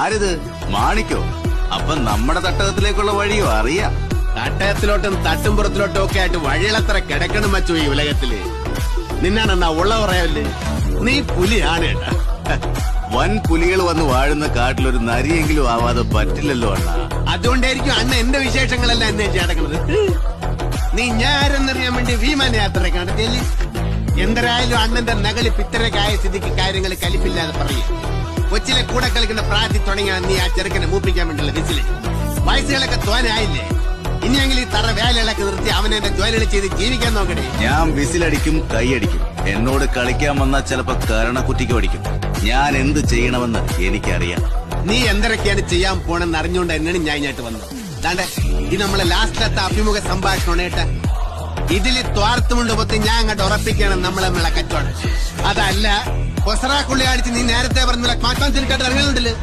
ആരിത്? മാണിക്കോ. അപ്പൊ നമ്മുടെ തട്ടകത്തിലേക്കുള്ള വഴിയോ അറിയാം. തട്ടയത്തിലോട്ടും തട്ടുംപുറത്തിലോട്ടും ഒക്കെ ആയിട്ട് വഴികളത്ര കിടക്കണം മച്ചു ഈ ഉലകത്തിൽ. നിന്നാണെന്നാ ഉള്ള പറയാവില്ലേ നീ പുലിയാണ് വൻ പുലികൾ വന്ന് വാഴുന്ന കാട്ടിലൊരു നരിയെങ്കിലും ആവാതെ പറ്റില്ലല്ലോ അണ്ണ. അതുകൊണ്ടായിരിക്കും അന്ന് എന്റെ വിശേഷങ്ങളെല്ലാം എന്നെ ചേടക്കണത് നീ ഞാരെന്നറിയാൻ വേണ്ടി വിമാന യാത്ര നടത്തിയല്ലേ എന്തരായാലും അണ്ണന്റെ നകളി പിത്തരക്കായ സ്ഥിതിക്ക് കാര്യങ്ങൾ കലിപ്പില്ലാതെ പറയും. കൊച്ചിലെ കൂടെ കളിക്കുന്ന പ്രായത്തിൽ തുടങ്ങിയ നീ ആ ചെറുക്കനെ മൂപ്പിക്കാൻ വേണ്ടിയുള്ള വിസിൽ. വയസ്സുകളൊക്കെ തോനായില്ലേ ഇനിയെങ്കിലും ഈ തറ വേലകളൊക്കെ നിർത്തി അവനെ എന്റെ ജോലികൾ ചെയ്ത് ജീവിക്കാൻ നോക്കണേ. ഞാൻ വിസിലടിക്കും കൈയടിക്കും. എന്നോട് കളിക്കാൻ വന്നാൽ ചിലപ്പോ കരണക്കുറ്റിക്ക് അടിക്കും ഞാൻ എന്ത് ചെയ്യണമെന്ന് എനിക്കറിയാം. നീ എന്തൊക്കെയാണ് ചെയ്യാൻ പോണെന്ന് അറിഞ്ഞുകൊണ്ട് തന്നെയാണ് ഞാൻ ഇങ്ങോട്ട് വന്നത് അതാണ്ട് ഇത് നമ്മളെ ലാസ്റ്റിലത്തെ അഭിമുഖ സംഭാഷണം ഏട്ടാ ഇതിൽ തോർത്തുമുണ്ട് പൊത്തി ഞാൻ അങ്ങോട്ട് ഉറപ്പിക്കണം നമ്മളെ നമ്മളെ കച്ചവടം. അതല്ല കൊസറാക്കുള്ളി അടിച്ച് നീ നേരത്തെ പറഞ്ഞ മാറ്റാൻ തിരിക്കാട്ട് ഇറങ്ങുന്നുണ്ടല്ലോ?